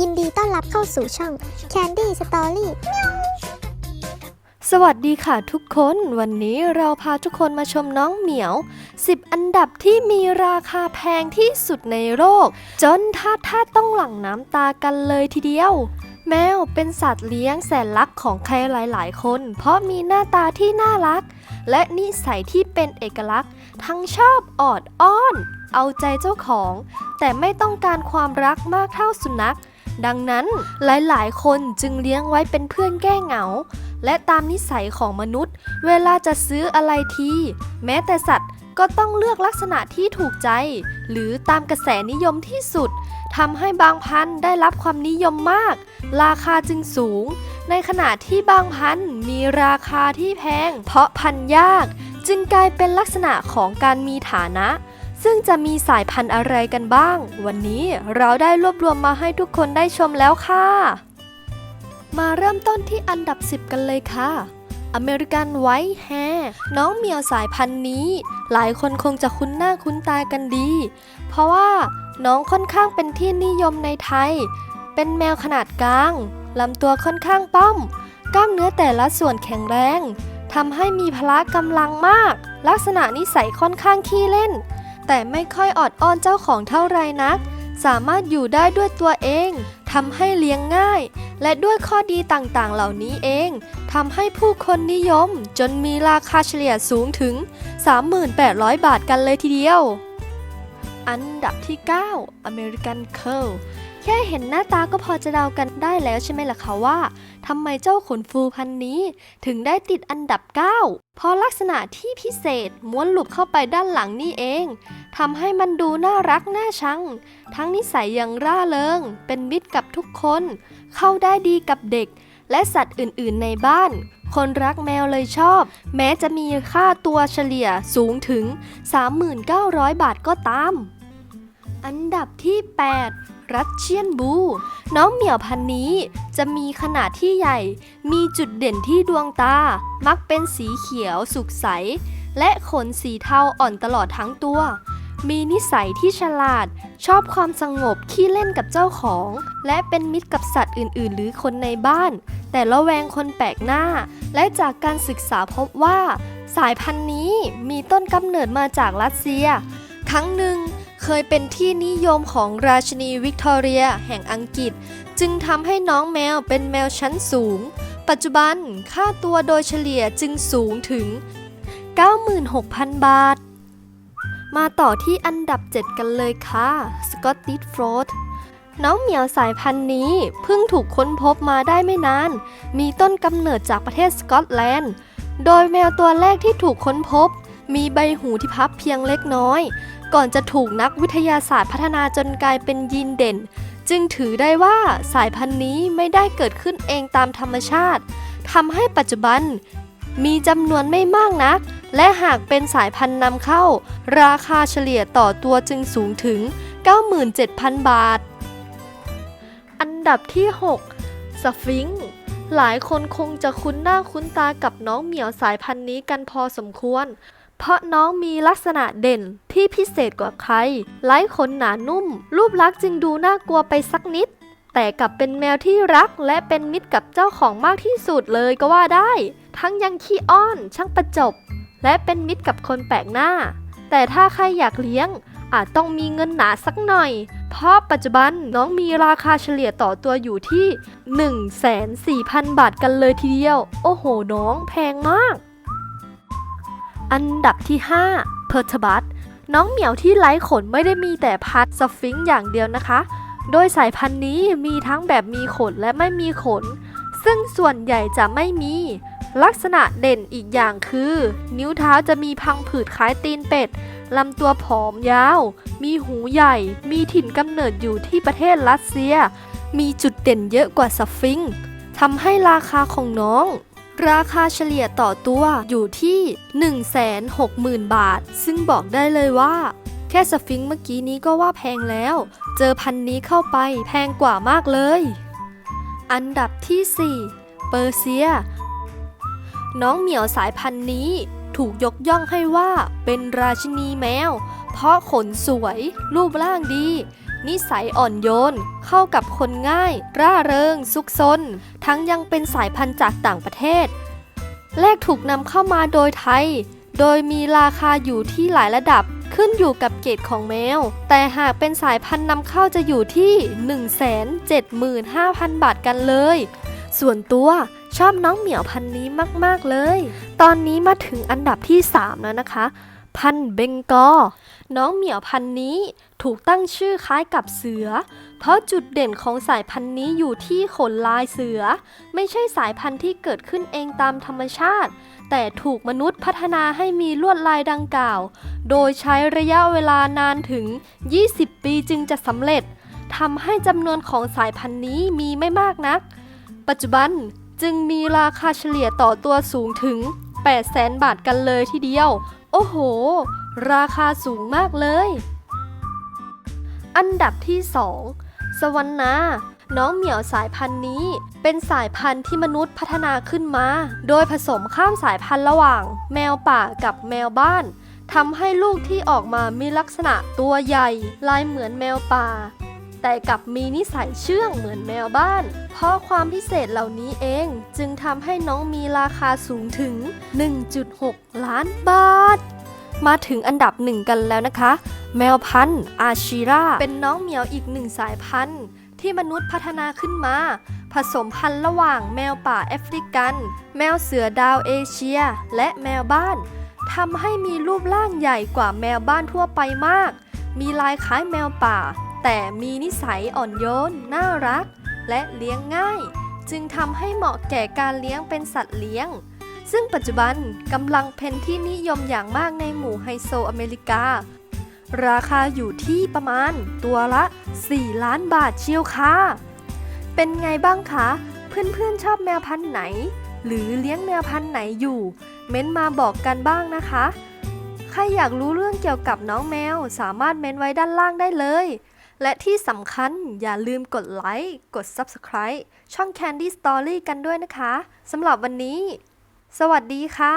ยินดีต้อนรับเข้าสู่ช่อง Candy Story สวัสดีค่ะทุกคน วันนี้เราพาทุกคนมาชมน้องเหมียว 10 อันดับที่มีราคาแพงที่สุดในโลก จนท่าท่าต้องหลั่งน้ำตากันเลยทีเดียว แมวเป็นสัตว์เลี้ยงแสนรักของใครหลาย ๆ คน เพราะมีหน้าตาที่น่ารัก และนิสัยที่เป็นเอกลักษณ์ ทั้งชอบออดอ้อน เอาใจเจ้าของ แต่ไม่ต้องการความรักมากเท่าสุนัข ดังนั้นหลายๆ คนจึงเลี้ยงไว้เป็นเพื่อนแก้เหงา และตามนิสัยของมนุษย์ เวลาจะซื้ออะไรที แม้แต่สัตว์ก็ต้องเลือกลักษณะที่ถูกใจ หรือตามกระแสนิยมที่สุดทำให้บางพันธุ์ได้รับความนิยมมาก ราคาจึงสูง ในขณะที่บางพันธุ์มีราคาที่แพง เพราะพันธุ์ยาก จึงกลายเป็นลักษณะของการมีฐานะ ซึ่งจะมีสายพันธุ์อะไรกันบ้าง วันนี้เราได้รวบรวมมาให้ทุกคนได้ชมแล้วค่ะ มาเริ่มต้นที่อันดับ 10 กันเลยค่ะ อเมริกันไวท์แฮร์น้องเหมียวสายพันธุ์นี้ หลายคนคงจะคุ้นหน้าคุ้นตากันดี เพราะว่าน้องค่อนข้างเป็นที่นิยมในไทย เป็นแมวขนาดกลางลำตัวค่อนข้างป้อม กล้ามเนื้อแต่ละส่วนแข็งแรงทำให้มีพละกำลังมาก ลักษณะนิสัยค่อนข้างขี้เล่น แต่ไม่ค่อยออดอ้อนเจ้าของเท่าไรนัก สามารถอยู่ได้ด้วยตัวเองทำให้เลี้ยงง่าย และด้วยข้อดีต่างๆ เหล่านี้เองทำให้ผู้คนนิยม จนมีราคาเฉลี่ยสูงถึง 3,800 บาทกันเลยทีเดียว อันดับที่ 9 American Curl ค่เห็นหน้าตาก็พอจะเดากันได้แล้วใช่ไหมล่ะคะว่าทำไมเจ้าขนฟูพันนี้ ถึงได้ติดอันดับ 9 เพราะลักษณะที่พิเศษม้วนหลุดเข้าไปด้านหลังนี่เองทำให้มันดูน่ารักน่าชัง ทั้งนิสัยอย่างร่าเริง เป็นมิตรกับทุกคน เข้าได้ดีกับเด็ก และสัตว์อื่นๆในบ้าน คนรักแมวเลยชอบ แม้จะมีค่าตัวเฉลี่ยสูงถึง 3,900บาทก็ตาม อันดับที่ 8 รัสเชียนบู น้องเหมียวพันนี้ จะมีขนาดที่ใหญ่ มีจุดเด่นที่ดวงตา มักเป็นสีเขียวสุกใส และขนสีเทาอ่อนตลอดทั้งตัว มีนิสัยที่ฉลาด ชอบความสงบขี้เล่นกับเจ้าของ และเป็นมิตรกับสัตว์อื่น ๆ หรือคนในบ้าน แต่ละแวงคนแปลกหน้า และจากการศึกษาพบว่า สายพันธุ์นี้มีต้นกำเนิดมาจากรัสเซีย ครั้งหนึ่ง เคยเป็นที่นิยมของราชินีวิกตอเรียแห่งอังกฤษ จึงทำให้น้องแมวเป็นแมวชั้นสูง ปัจจุบันค่าตัวโดยเฉลี่ยจึงสูงถึง 96,000 บาท มาต่อที่อันดับ 7 กันเลยค่ะสกอตติชโฟลดน้องเหมียวสายพันธุ์นี้เพิ่งถูกค้นพบมาได้ไม่นาน มีต้นกำเนิดจากประเทศสกอตแลนด์ โดยแมวตัวแรกที่ถูกค้นพบ มีใบหูที่พับเพียงเล็กน้อย ก่อนจะถูกนักวิทยาศาสตร์พัฒนาจนกลายเป็นยีนเด่น จึงถือได้ว่าสายพันธุ์นี้ไม่ได้เกิดขึ้นเองตามธรรมชาติทำให้ปัจจุบัน มีจำนวนไม่มากนัก และหากเป็นสายพันธุ์นำเข้า ราคาเฉลี่ยต่อตัวจึงสูงถึง 97,000 บาท อันดับที่ 6 สฟิงค์หลายคนคงจะคุ้นหน้าคุ้นตากับน้องเหมียวสายพันธุ์นี้กันพอสมควร เพราะน้องมีลักษณะเด่นที่พิเศษกว่าใคร ไร้ขนหนานุ่ม รูปลักษณ์จึงดูน่ากลัวไปสักนิด แต่กลับเป็นแมวที่รักและเป็นมิตรกับเจ้าของมากที่สุดเลยก็ว่าได้ ทั้งยังขี้อ้อนช่างประจบ และเป็นมิตรกับคนแปลกหน้า แต่ถ้าใครอยากเลี้ยง อาจต้องมีเงินหนาสักหน่อย เพราะปัจจุบันน้องมีราคาเฉลี่ยต่อตัวอยู่ที่ 1,400,000บาทกันเลยทีเดียว โอ้โหน้องแพงมาก อันดับที่5เพอร์ทบัตน้องเหมียวที่ไร้ขนไม่ได้มีแต่พัดสฟิงอย่างเดียวนะคะ โดยสายพันธุ์นี้มีทั้งแบบมีขนและไม่มีขน ซึ่งส่วนใหญ่จะไม่มี ลักษณะเด่นอีกอย่างคือ นิ้วเท้าจะมีพังผืดคล้ายตีนเป็ดลำตัวผอมยาว มีหูใหญ่ มีถิ่นกำเนิดอยู่ที่ประเทศรัสเซีย มีจุดเด่นเยอะกว่าสฟิงค์ทำให้ราคาของน้อง ราคาเฉลี่ยต่อตัวอยู่ที่ 160,000 บาท ซึ่งบอกได้เลยว่า แค่สฟิงค์เมื่อกี้นี้ก็ว่าแพงแล้ว เจอพันนี้เข้าไปแพงกว่ามากเลย อันดับที่ 4 เปอร์เซีย น้องเหมียวสายพันธุ์นี้ถูกยกย่องให้ว่าเป็นราชินีแมว เพราะขนสวย รูปร่างดี นิสัยอ่อนโยน เข้ากับคนง่าย ร่าเริง ซุกซน ทั้งยังเป็นสายพันธุ์จากต่างประเทศแรกถูกนำเข้ามาโดยไทย โดยมีราคาอยู่ที่หลายระดับขึ้นอยู่กับเกรดของแมว แต่หากเป็นสายพันธุ์นำเข้าจะอยู่ที่ 175,000 บาทกันเลย ส่วนตัวชอบน้องเหมียวพันธุ์นี้มาก ๆ เลย ตอนนี้มาถึงอันดับที่ 3 แล้วนะคะ พันธุ์เบงกอ น้องเหมียวพันธุ์นี้ถูกตั้งชื่อคล้ายกับเสือ เพราะจุดเด่นของสายพันธุ์นี้อยู่ที่ขนลายเสือ ไม่ใช่สายพันธุ์ที่เกิดขึ้นเองตามธรรมชาติ แต่ถูกมนุษย์พัฒนาให้มีลวดลายดังกล่าว โดยใช้ระยะเวลานานถึง 20 ปีจึงจะสำเร็จทำให้จำนวนของสายพันธุ์นี้มีไม่มากนัก ปัจจุบันจึงมีราคาเฉลี่ยต่อตัวสูงถึง 800,000 บาทกันเลยทีเดียว โอ้โห ราคาสูงมากเลย อันดับที่ 2 สวรรณาน้องเหมียวสายพันธุ์นี้ เป็นสายพันธุ์ที่มนุษย์พัฒนาขึ้นมา โดยผสมข้ามสายพันธุ์ระหว่าง แมวป่ากับแมวบ้านทำให้ลูกที่ออกมามีลักษณะตัวใหญ่ ลายเหมือนแมวป่า แต่กลับมีนิสัยเชื่องเหมือนแมวบ้าน เพราะความพิเศษเหล่านี้เองจึงทำให้น้องมีราคาสูงถึง 1.6 ล้านบาท มาถึงอันดับหนึ่งกันแล้วนะคะ แมวพันธุ์อาชิราเป็นน้องเหมียวอีกหนึ่งสายพันธุ์ ที่มนุษย์พัฒนาขึ้นมา ผสมพันธุ์ระหว่างแมวป่าแอฟริกัน แมวเสือดาวเอเชีย และแมวบ้านทำให้มีรูปร่างใหญ่กว่าแมวบ้านทั่วไปมาก มีลายคล้ายแมวป่า แต่มีนิสัยอ่อนโยน น่ารัก และเลี้ยงง่าย จึงทำให้เหมาะแก่การเลี้ยงเป็นสัตว์เลี้ยง ซึ่งปัจจุบันกำลังเป็นที่นิยมอย่างมากในหมู่ไฮโซอเมริกา ราคาอยู่ที่ประมาณตัวละ 4 ล้านบาทเชียวค่ะ เป็นไงบ้างคะ เพื่อนๆชอบแมวพันธุ์ไหน หรือเลี้ยงแมวพันธุ์ไหนอยู่ เม้นมาบอกกันบ้างนะคะ ใครอยากรู้เรื่องเกี่ยวกับน้องแมวสามารถเม้นไว้ด้านล่างได้เลยและที่สำคัญอย่าลืมกดไลค์ กด Subscribe ช่อง Candy Story กันด้วยนะคะ สำหรับวันนี้ สวัสดีค่ะ